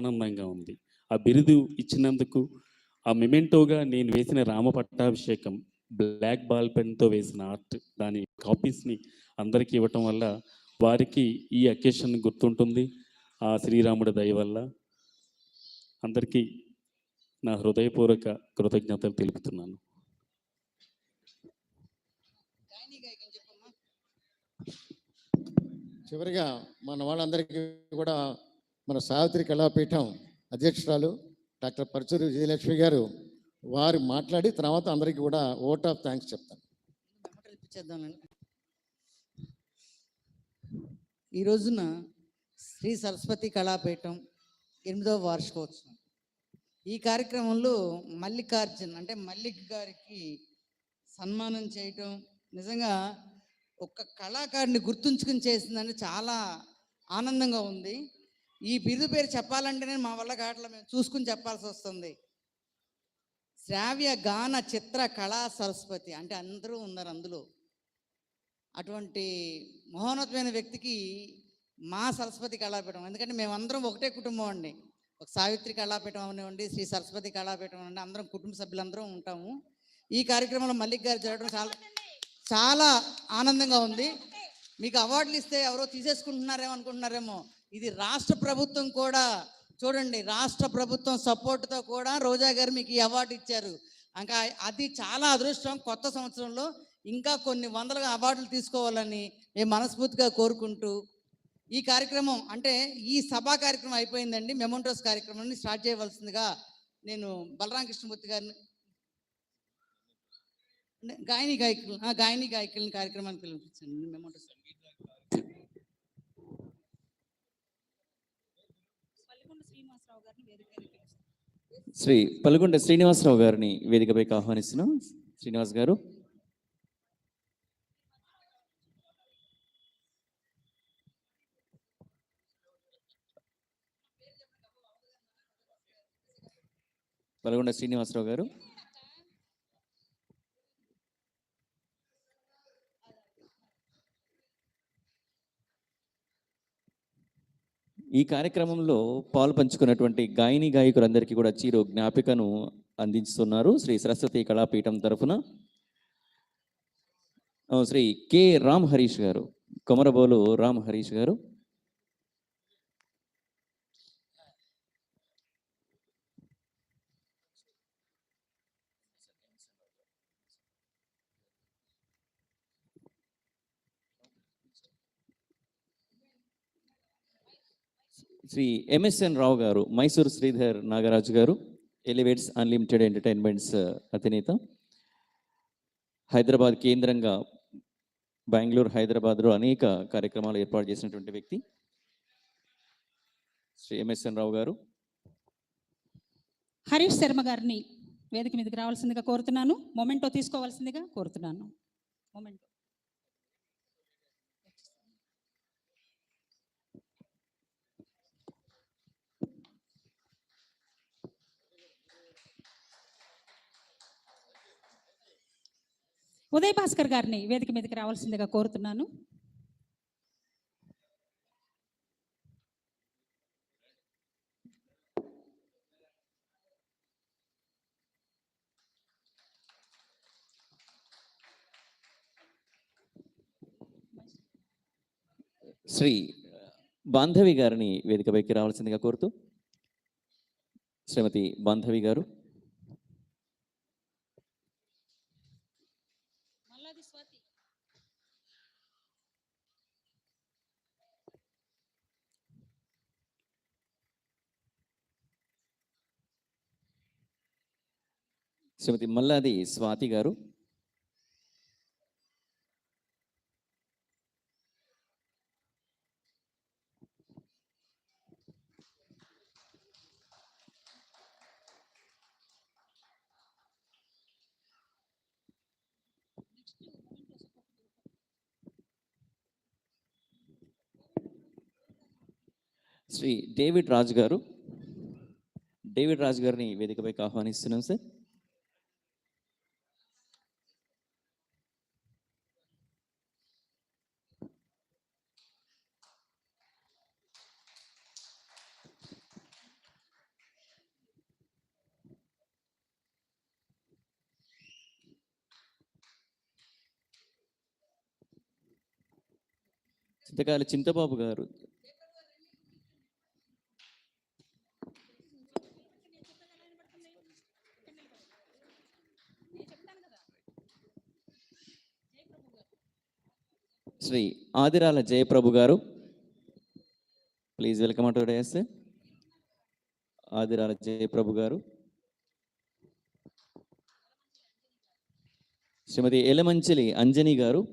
ఆనందంగా ఉంది. ఆ బిరుదు ఇచ్చినందుకు ఆ మెమెంటోగా నేను వేసిన రామ పట్టాభిషేకం బ్లాక్ బాల్ పెన్తో వేసిన ఆర్ట్ దాని కాపీస్ని అందరికీ ఇవ్వటం వల్ల వారికి ఈ అకేషన్ గుర్తుంటుంది. ఆ శ్రీరాముడి దయ వల్ల అందరికీ నా హృదయపూర్వక కృతజ్ఞతలు తెలుపుతున్నాను. చివరిగా మన వాళ్ళందరికీ కూడా మన సావిత్రి కళాపీఠం అధ్యక్షురాలు డాక్టర్ పరచూరి విజయలక్ష్మి గారు వారు మాట్లాడి తర్వాత అందరికీ కూడా ఓట్ ఆఫ్ థ్యాంక్స్ చెప్తాను. ఈ రోజున శ్రీ సరస్వతి కళాపీఠం ఎనిమిదవ వార్షికోత్సవం. ఈ కార్యక్రమంలో మల్లికార్జున్ అంటే మల్లిక్ గారికి సన్మానం చేయటం నిజంగా ఒక కళాకారుని గుర్తుంచుకుని చేసిందని చాలా ఆనందంగా ఉంది. ఈ బిరుదు పేరు చెప్పాలంటేనే మా వల్ల కావట్లే మేము చూసుకుని చెప్పాల్సి వస్తుంది. శ్రావ్య గాన చిత్ర కళా సరస్వతి అంటే అందరూ ఉన్నారు అందులో. అటువంటి మహోన్నతమైన వ్యక్తికి మా సరస్వతి కళాపీఠం ఎందుకంటే మేమందరం ఒకటే కుటుంబం అండి. ఒక సావిత్రి కళాపీఠం అవనివ్వండి శ్రీ సరస్వతి కళాపీఠం అండి అందరం కుటుంబ సభ్యులందరం ఉంటాము. ఈ కార్యక్రమంలో మల్లిక్ గారు జరగడం చాలా చాలా ఆనందంగా ఉంది. మీకు అవార్డులు ఇస్తే ఎవరో తీసేసుకుంటున్నారేమో అనుకుంటున్నారేమో. ఇది రాష్ట్ర ప్రభుత్వం కూడా చూడండి రాష్ట్ర ప్రభుత్వం సపోర్ట్తో కూడా రోజా గారు మీకు ఈ అవార్డు ఇచ్చారు. ఇంకా అది చాలా అదృష్టం కొత్త సంవత్సరంలో ఇంకా కొన్ని వందలుగా అవార్డులు తీసుకోవాలని మేము మనస్ఫూర్తిగా కోరుకుంటూ ఈ కార్యక్రమం అంటే ఈ సభా కార్యక్రమం అయిపోయిందండి. మెమోంటోస్ కార్యక్రమాన్ని స్టార్ట్ చేయవలసిందిగా నేను బలరామ కృష్ణమూర్తి గారిని గాయని గాయకులు ఆ, గాయని గాయకులని కార్యక్రమానికి పిలిపించండి. మెమోంటోస్ శ్రీ పల్గొండ శ్రీనివాసరావు గారిని వేదికపైకి ఆహ్వానిస్తున్నాం. శ్రీనివాస్ గారు. పల్గొండ శ్రీనివాసరావు గారు. ఈ కార్యక్రమంలో పాలు పంచుకున్నటువంటి గాయని గాయకులందరికీ కూడా చీరో జ్ఞాపికను అందిస్తున్నారు శ్రీ సరస్వతి కళాపీఠం తరఫున. శ్రీ కె రామ్ హరీష్ గారు కొమరబోలు రామ్ హరీష్ గారు. శ్రీ ఎంఎస్ఎన్ రావు గారు మైసూర్ శ్రీధర్ నాగరాజు గారు ఎలివేట్స్ అన్లిమిటెడ్ ఎంటర్టైన్మెంట్స్ అధినేత హైదరాబాద్ కేంద్రంగా బెంగళూరు హైదరాబాద్లో అనేక కార్యక్రమాలు ఏర్పాటు చేసినటువంటి వ్యక్తి శ్రీ ఎంఎస్ఎన్ రావు గారు. హరీష్ శర్మ గారిని వేదిక మీదకి రావాల్సిందిగా కోరుతున్నాను. మొమెంటో తీసుకోవాల్సిందిగా కోరుతున్నాను. మొమెంటో ఉదయ్ భాస్కర్ గారిని వేదిక మీదకి రావాల్సిందిగా కోరుతున్నాను. శ్రీ బాంధవి గారిని వేదికపైకి రావాల్సిందిగా కోరుతూ శ్రీమతి బాంధవి గారు శ్రీమతి మల్లాది స్వాతి గారు శ్రీ డేవిడ్ రాజు గారు డేవిడ్ రాజు గారిని వేదికపైకి ఆహ్వానిస్తున్నాం సార్. చింతకాయల చింతబాబు గారు శ్రీ ఆదిరాల జయప్రభు గారు. ప్లీజ్ వెల్కమ్ అటు డేస్ ఆదిరాల జయప్రభు గారు. శ్రీమతి ఎలమంచిలి అంజని గారు.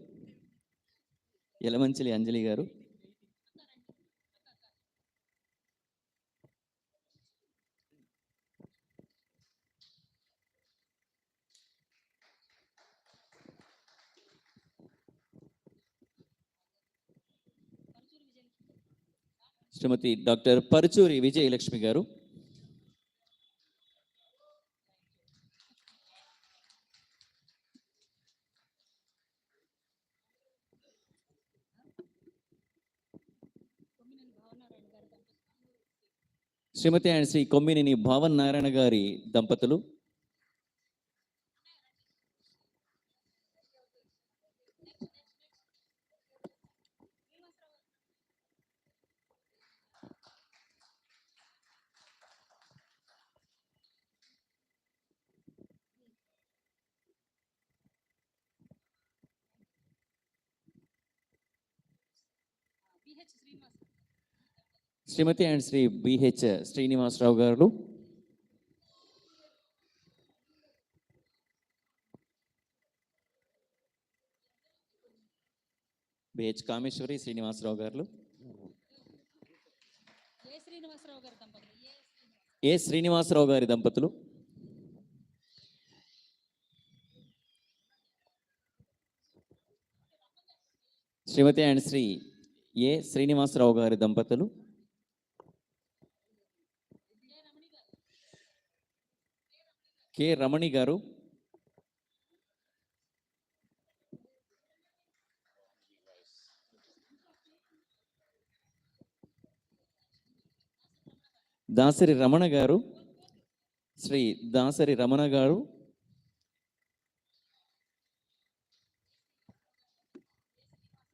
ఎలమంచిలి అంజలి గారు. శ్రీమతి డాక్టర్ పరుచూరి విజయలక్ష్మి గారు. శ్రీమతి అండ్ శ్రీ కొమ్మినేని భావన్ నారాయణ గారి దంపతులు. Shrimati and Shri BH Srinivasarao garu. BH Kameswari Srinivasarao garu. A Srinivasarao గారి దంపతులు? ఏ ఏ శ్రీనివాసరావు గారి దంపతులు? శ్రీమతి అండ్ శ్రీ ఏ శ్రీనివాసరావు గారి దంపతులు? కె రమణి గారు? దాసరి రమణ గారు? శ్రీ దాసరి రమణ గారు?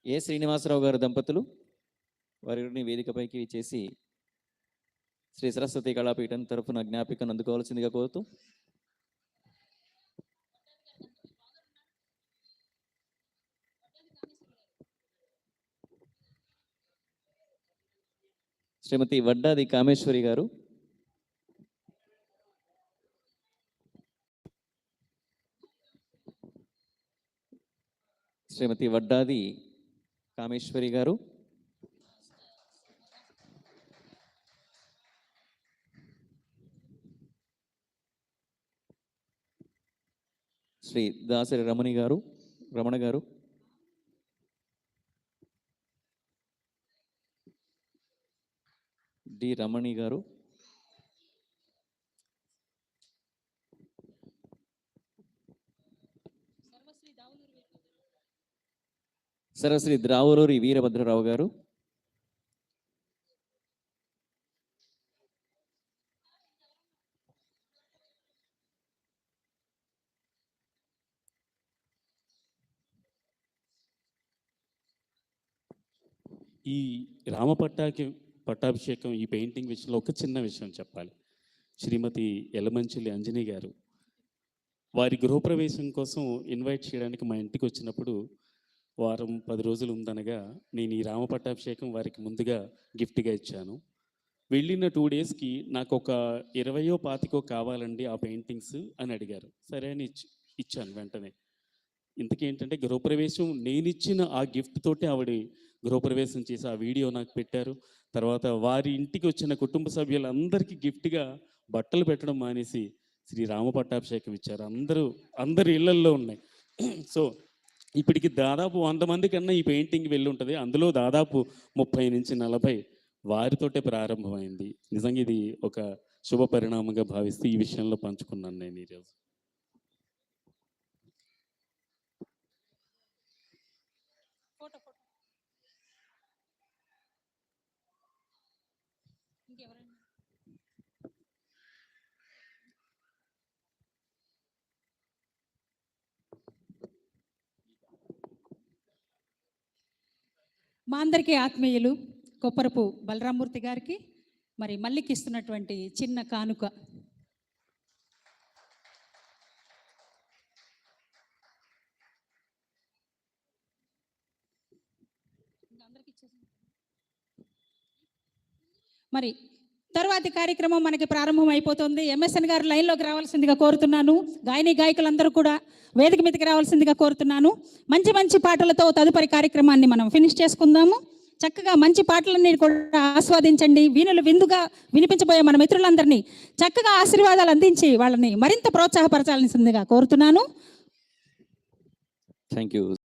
ఏ శ్రీనివాసరావు గారు దంపతులు? వారిని వేదికపైకి చేసి శ్రీ సరస్వతి కళాపీఠం తరఫున జ్ఞాపికను అందుకోవాల్సిందిగా కోరుతూ శ్రీమతి వడ్డాది కామేశ్వరి గారు. శ్రీమతి వడ్డాది కామేశ్వరి గారు. శ్రీ దాసరి రమణి గారు రమణ గారు. డి రమణి గారు. సరస్వతి ద్రావరూరి వీరభద్రరావు గారు. ఈ రామపట్టాకి పట్టాభిషేకం ఈ పెయింటింగ్ విషయంలో ఒక చిన్న విషయం చెప్పాలి. శ్రీమతి ఎలమంచిలి అంజనీ గారు వారి గృహప్రవేశం కోసం ఇన్వైట్ చేయడానికి మా ఇంటికి వచ్చినప్పుడు వారం పది రోజులు ఉందనగా నేను ఈ రామపట్టాభిషేకం వారికి ముందుగా గిఫ్ట్గా ఇచ్చాను. వెళ్ళిన టూ డేస్కి నాకు ఒక ఇరవయో పాతికో కావాలండి ఆ పెయింటింగ్స్ అని అడిగారు. సరే అని ఇచ్చి ఇచ్చాను వెంటనే. ఇంతకేంటంటే గృహప్రవేశం నేను ఇచ్చిన ఆ గిఫ్ట్ తోటి ఆవిడ గృహప్రవేశం చేసి ఆ వీడియో నాకు పెట్టారు. తర్వాత వారి ఇంటికి వచ్చిన కుటుంబ సభ్యులందరికీ గిఫ్ట్గా బట్టలు పెట్టడం మానేసి శ్రీ రామ పట్టాభిషేకం ఇచ్చారు. అందరూ అందరి ఇళ్ళల్లో ఉన్నాయి. సో ఇప్పటికి దాదాపు వంద మంది కన్నా ఈ పెయింటింగ్ వెళ్ళి ఉంటుంది అందులో దాదాపు ముప్పై నుంచి నలభై వారితోటే ప్రారంభమైంది. నిజంగా ఇది ఒక శుభ పరిణామంగా భావిస్తూ ఈ విషయంలో పంచుకున్నాను నేను ఈరోజు ఫోటో ఫోటో. మా అందరికీ ఆత్మీయులు కొప్పరపు బలరామూర్తి గారికి మరి మల్లికి ఇస్తున్నటువంటి చిన్న కానుక. మరి తరువాతి కార్యక్రమం మనకి ప్రారంభం అయిపోతుంది. ఎంఎస్ఎన్ గారు లైన్లోకి రావాల్సిందిగా కోరుతున్నాను. గాయని గాయకులందరూ కూడా వేదిక మీదకి రావాల్సిందిగా కోరుతున్నాను. మంచి మంచి పాటలతో తదుపరి కార్యక్రమాన్ని మనం ఫినిష్ చేసుకుందాము. చక్కగా మంచి పాటలన్నీ కూడా ఆస్వాదించండి. వీణులు విందుగా వినిపించబోయే మన మిత్రులందరినీ చక్కగా ఆశీర్వాదాలు అందించి వాళ్ళని మరింత ప్రోత్సాహపరచాల్సిందిగా కోరుతున్నాను. Thank you